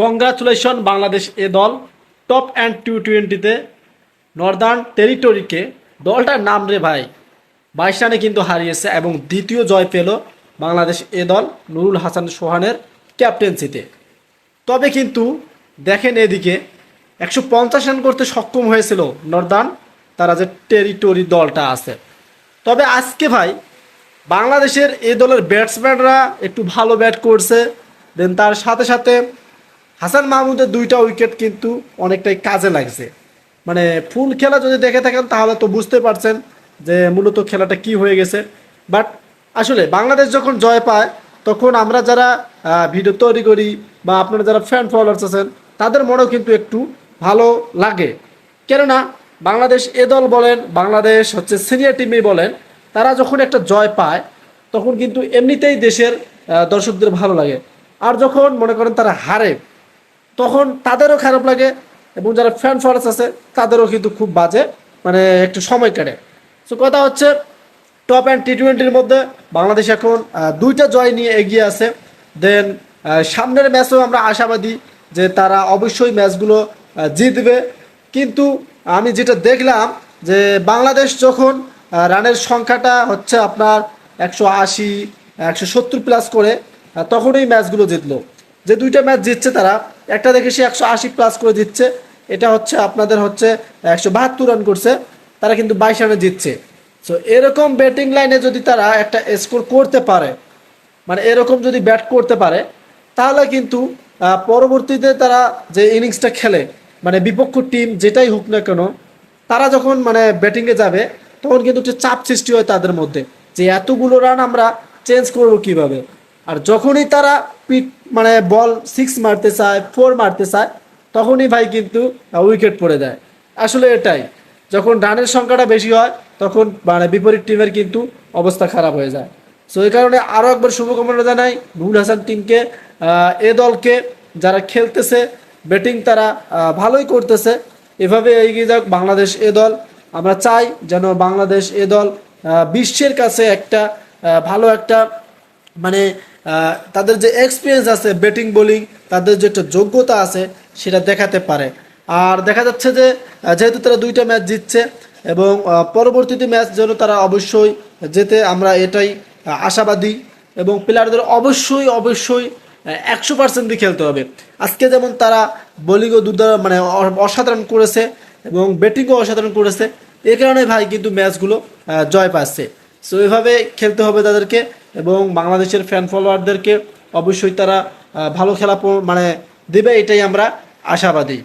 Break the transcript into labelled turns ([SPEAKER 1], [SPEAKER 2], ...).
[SPEAKER 1] Congratulation Bangladesh A দল top end T টোয়েন্টিতে Northern টেরিটরিকে দলটার নাম রে ভাই। বাইশ রানে কিন্তু হারিয়েছে এবং দ্বিতীয় জয় পেল বাংলাদেশ এ দল নুরুল হাসান সোহানের ক্যাপ্টেন্সিতে। তবে কিন্তু দেখেন এদিকে একশো পঞ্চাশ রান করতে সক্ষম হয়েছিল নর্দার্ন, তারা যে টেরিটরি দলটা আছে। তবে আজকে ভাই বাংলাদেশের এ দলের ব্যাটসম্যানরা একটু ভালো ব্যাট করছে, দেন তার সাথে সাথে হাসান মাহমুদের দুইটা উইকেট কিন্তু অনেকটাই কাজে লাগছে। মানে ফুল খেলা যদি দেখে থাকেন, তাহলে তো বুঝতে পারছেন যে মূলত খেলাটা কি হয়ে গেছে। বাট আসলে বাংলাদেশ যখন জয় পায়, তখন আমরা যারা ভিডিও তৈরি করি বা আপনারা যারা ফ্যান ফলোয়ার্স আছেন, তাদের মনেও কিন্তু একটু ভালো লাগে। কেননা বাংলাদেশ এ দল বলেন, বাংলাদেশ হচ্ছে সিনিয়র টিমই বলেন, তারা যখন একটা জয় পায়, তখন কিন্তু এমনিতেই দেশের দর্শকদের ভালো লাগে। আর যখন মনে করেন তারা হারে তখন তাদেরও খারাপ লাগে এবং যারা ফ্যান ফলোয়ার্স আছে, তাদেরও কিন্তু খুব বাজে মানে একটু সময় কাটে। সো কথা হচ্ছে টপ অ্যান্ড টি টোয়েন্টির মধ্যে বাংলাদেশ এখন দুইটা জয় নিয়ে এগিয়ে আছে। দেন সামনের ম্যাচেও আমরা আশাবাদী যে তারা অবশ্যই ম্যাচগুলো জিতবে। কিন্তু আমি যেটা দেখলাম যে বাংলাদেশ যখন রানের সংখ্যাটা হচ্ছে আপনার একশো আশি, একশো সত্তর প্লাস করে তখনই ম্যাচগুলো জিতলো। যে দুইটা ম্যাচ জিতছে তারা একটা দেখে সে একশো আশি প্লাস করে দিচ্ছে। এটা হচ্ছে আপনাদের হচ্ছে একশো বাহাত্তর রান করছে। তারা কিন্তু বাইশ রানে জিতছে। সো এরকম ব্যাটিং লাইনে যদি তারা একটা স্কোর করতে পারে মানে এরকম যদি ব্যাট করতে পারে, তাহলে কিন্তু পরবর্তীতে তারা যে ইনিংসটা খেলে মানে বিপক্ষ টিম যেটাই হোক না কেন, তারা যখন মানে ব্যাটিংয়ে যাবে, তখন কিন্তু একটা চাপ সৃষ্টি হয় তাদের মধ্যে। যে এতগুলো রান আমরা চেঞ্জ করব কীভাবে? আর যখনই তারা পিট মানে বল সিক্স মারতে চায় ফোর মারতে চায়, তখনই ভাই কিন্তু উইকেট পড়ে দেয়। আসলে এটাই, যখন রানের সংখ্যাটা বেশি হয়, তখন মানে বিপরীত টিমের কিন্তু অবস্থা খারাপ হয়ে যায়। সো এই কারণে আরও একবার শুভকামনা জানাই নুরুল হাসান টিমকে এ দলকে যারা খেলতেছে ব্যাটিং তারা ভালোই করতেছে। এভাবে এগিয়ে যাক বাংলাদেশ এ দল। আমরা চাই যেন বাংলাদেশ এ দল বিশ্বের কাছে একটা ভালো একটা মানে তাদের যে এক্সপিরিয়েন্স আছে ব্যাটিং বোলিং তাদের যে একটা যোগ্যতা আছে, সেটা দেখাতে পারে। আর দেখা যাচ্ছে যে যেহেতু তারা দুইটা ম্যাচ জিতছে এবং পরবর্তীতে ম্যাচ যেন তারা অবশ্যই যেতে আমরা এটাই আশাবাদী এবং প্লেয়ারদের অবশ্যই অবশ্যই একশো পার্সেন্ট দিয়ে খেলতে হবে। আজকে যেমন তারা বোলিংও দুর্দান্ত মানে অসাধারণ করেছে এবং ব্যাটিংও অসাধারণ করেছে এই কারণে ভাই কিন্তু ম্যাচগুলো জয় পাচ্ছে। সো এভাবে খেলতে হবে তাদেরকে। এবং বাংলাদেশের ফ্যান ফলোয়ারদেরকে অবশ্যই তারা ভালো খেলা মানে দেবে এটাই আমরা আশাবাদী।